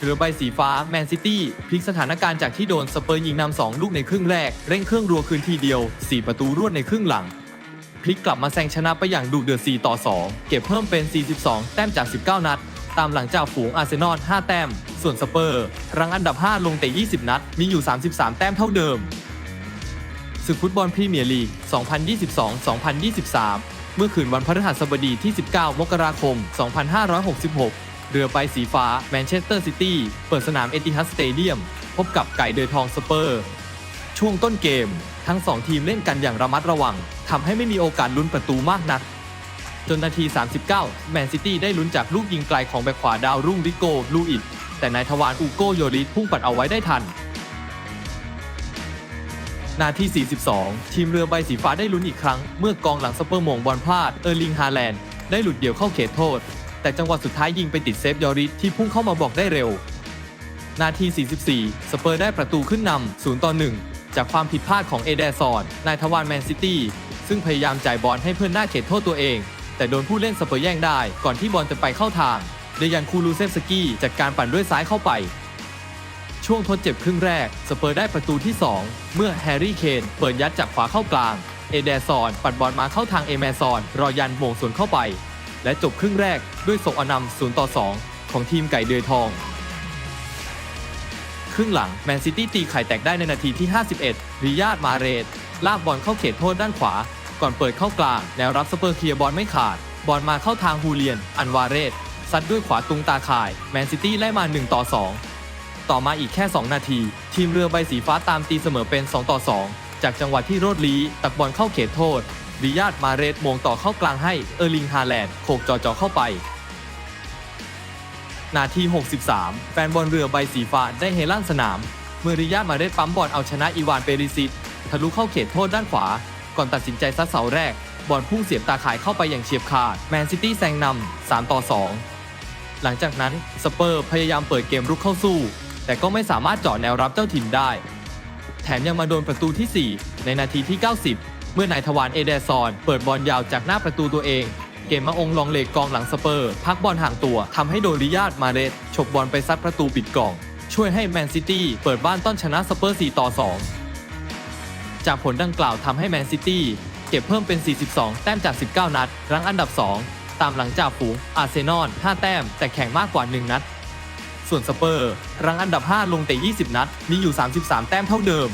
เรือใบสีฟ้าแมนซิตี้พลิกสถานการณ์จากที่โดนสเปอร์ยิงนำ2ลูกในครึ่งแรก เร่งเครื่องรัวคืนทีเดียว 4 ประตูรวดในครึ่งหลัง พลิกกลับมาแซงชนะไปอย่างดุเดือด 4 ต่อ 2 เก็บเพิ่มเป็น 42 แต้มจาก 19 นัด ตามหลังจากฝูงอาร์เซนอล 5 แต้ม ส่วนสเปอร์รังอันดับ 5 ลงแต่ 20 นัด มีอยู่ 33 แต้มเท่าเดิมศึกฟุตบอลพรีเมียร์ลีก 2022-2023 เมื่อคืนวันพฤหัสบดีที่ 19 มกราคม 2566 เรือใบสีฟ้าแมนเชสเตอร์ซิตี้เปิดสนามเอติฮัดสเตเดียม พบกับไก่เดือทองสเปอร์ ช่วงต้นเกม ทั้ง 2 ทีมเล่นกันอย่างระมัดระวังทำให้ไม่มีโอกาสลุ้นประตูมากนัก จนนาที 39 แมนซิตี้ได้ลุ้นจากลูกยิงไกลของแบ็คขวาดาวรุ่งริโกลูอิดแต่นายทวารอูโกโยริสพุ่งปัดเอาไว้ได้ทันนาที 42 ทีมเรือใบสีฟ้าได้ลุ้นอีกครั้ง เมื่อกองหลังสเปอร์มงบอลพลาด เออร์ลิงฮาแลนด์ ได้หลุดเดี่ยวเข้าเขตโทษ แต่จังหวะสุดท้ายยิงไปติดเซฟยอริสที่พุ่งเข้ามาบอกได้เร็ว นาที 44 สเปอร์ได้ประตูขึ้นนำ0ต่อ1จากความผิดพลาดของเอเดซอนนายทวารแมนซิตี้ซึ่งพยายามจ่ายบอลให้เพื่อนหน้าเขตโทษตัวเอง แต่โดนผู้เล่นสเปอร์แย่งได้ ก่อนที่บอลจะไปเข้าทางเดยันคูลูเซฟสกี้จัดการปั่นด้วยซ้ายเข้าไป ช่วงทดเจ็บครึ่งแรก สเปอร์ได้ประตูที่ 2 เมื่อแฮร์รี่เคนเปิดยัดจากขวาเข้ากลาง เอเดซอนปัดบอลมาเข้าทางเอแมซอนรอยันโมงสวนเข้าไป และจบครึ่งแรกด้วยส่งอนำ0ต่อ 2 ของทีมไก่เดือยทอง ครึ่งหลังแมนซิตี้ตีไข่แตกได้ในนาทีที่ 51 ริยาดมาเรตลากบอลเข้าเขตโทษด้านขวา ก่อนเปิดเข้ากลางแนวรับสเปอร์เคลียร์บอลไม่ขาด บอลมาเข้าทางฮูเลียน อันวาเรสซัดด้วยขวาตุงตาข่ายแมนซิตี้ไล่มา 1 ต่อ 2 ต่อมาอีกแค่ 2 นาที ทีมเรือใบสีฟ้าตามตีเสมอเป็น 2 ต่อ 2 จากจังหวะที่โรดลีตักบอลเข้าเขตโทษ ริยาดมาเรตมงต่อเข้ากลางให้เออร์ลิงฮาแลนด์โขกจอจอเข้าไป นาที 63 แฟนบอลเรือใบสีฟ้าได้เฮลั่นสนาม เมื่อริยาดมาเรตปั๊มบอลเอาชนะอีวานเปริซิตทะลุเข้าเขตโทษด้านขวา ก่อนตัดสินใจซัดเสาแรก บอลพุ่งเสียบตาข่ายเข้าไปอย่างเฉียบขาดแมนซิตี้แซงนำ3ต่อ 2 หลังจากนั้นสเปอร์พยายามเปิดเกมรุกเข้าสู้ แต่ก็ไม่สามารถเจาะแนวรับเจ้าถิ่นได้ แถมยังมาโดนประตูที่ 4 ในนาทีที่ 90 เมื่อนายทวารเอเดซอน เปิดบอลยาวจากหน้าประตูตัวเอง เกมมาองลองเลกกองหลังสเปอร์ พักบอลห่างตัวทำให้โดริยาดมาเรตฉกบอลไปซัดประตูปิดกล่อง ช่วยให้แมนซิตี้เปิดบ้านต้อนชนะสเปอร์ 4 ต่อ 2 จากผลดังกล่าวทำให้แมนซิตี้เก็บเพิ่มเป็น 42 แต้มจาก 19 นัด รั้งอันดับ 2 ตามหลังจากฝูงอาร์เซนอล 5 แต้ม แต่แข่งมากกว่า 1 นัด ส่วนสเปอร์ รั้งอันดับ 5 ลงแต่ 20 นัด มีอยู่ 33 แต้มเท่าเดิม